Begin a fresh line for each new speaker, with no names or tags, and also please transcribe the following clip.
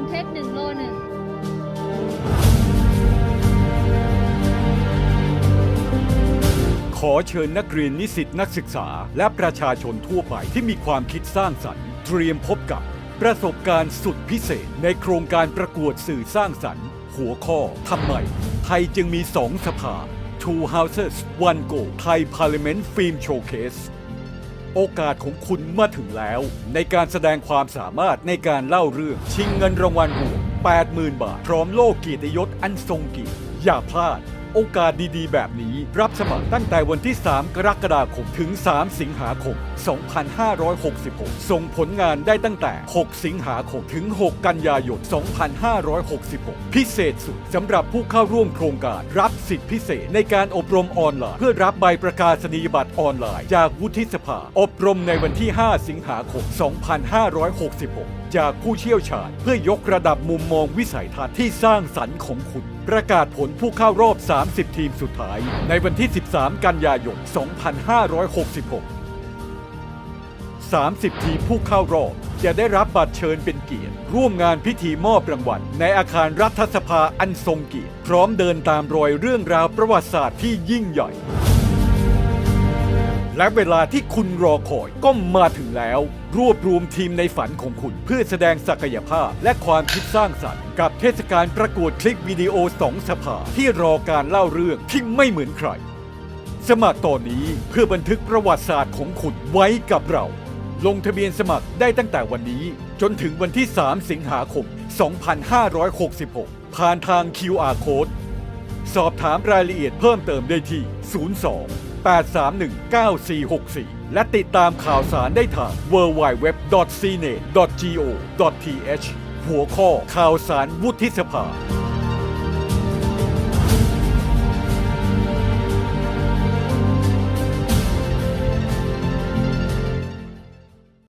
งเทคหนึ่งโลหนึ่ง
ขอเชิญนักเรียนนิสิตนักศึกษา และประชาชนทั่วไปที่มีความคิดสร้างสรรค์ เตรียมพบกับ ประสบการณ์สุดพิเศษ ในโครงการประกวดสื่อสร้างสรรค์ หัวข้อทำไม ไทยจึงมีสองสภา Two Houses One Go Thai Parliament Film Showcase โอกาสของคุณมาถึงแล้ว ในการแสดงความสามารถในการเล่าเรื่อง ชิงเงินรางวัลรวม80,000 บาท พร้อมโล่เกียรติยศอันทรงเกียรติอย่าพลาด โอกาสดีๆ แบบนี้รับสมัครตั้งแต่วันที่ 3 กรกฎาคม ถึง 3 สิงหาคม 2566 ส่งผลงานได้ตั้งแต่ 6 สิงหาคม ถึง 6 กันยายน 2566 พิเศษสุดสำหรับผู้เข้าร่วมโครงการรับสิทธิพิเศษในการอบรมออนไลน์ เพื่อรับใบประกาศนียบัตรออนไลน์ จากวุฒิสภา อบรมในวันที่ 5 สิงหาคม 2566 จากผู้เชี่ยวชาญ เพื่อยกระดับมุมมองวิสัยทัศน์ที่สร้างสรรค์ของคุณ ประกาศผลผู้เข้ารอบ30 ทีมสุดท้าย ในวันที่ 13 กันยายน 2566 30 ทีมผู้เข้ารอบจะได้รับบัตรเชิญเป็นเกียรติ ร่วมงานพิธีมอบรางวัลในอาคารรัฐสภาอันทรงเกียรติ พร้อมเดินตามรอยเรื่องราวประวัติศาสตร์ที่ยิ่งใหญ่ และเวลาที่คุณรอคอยก็มาถึงแล้ว รวบรวมทีมในฝันของคุณ เพื่อแสดงศักยภาพและความคิดสร้างสรรค์กับเทศกาลประกวดคลิปวิดีโอสองสภาที่รอการเล่าเรื่องที่ไม่เหมือนใคร สมัครตอนนี้เพื่อบันทึกประวัติศาสตร์ของคุณไว้กับเรา ลงทะเบียนสมัครได้ตั้งแต่วันนี้ จนถึงวันที่ 3 สิงหาคม 2566 ผ่านทาง QR Code สอบถามรายละเอียดเพิ่มเติมได้ที่ 02 831 9464 และติดตามข่าวสารได้ทาง www.cnet.go.th หัวข้อข่าวสารวุฒิสภา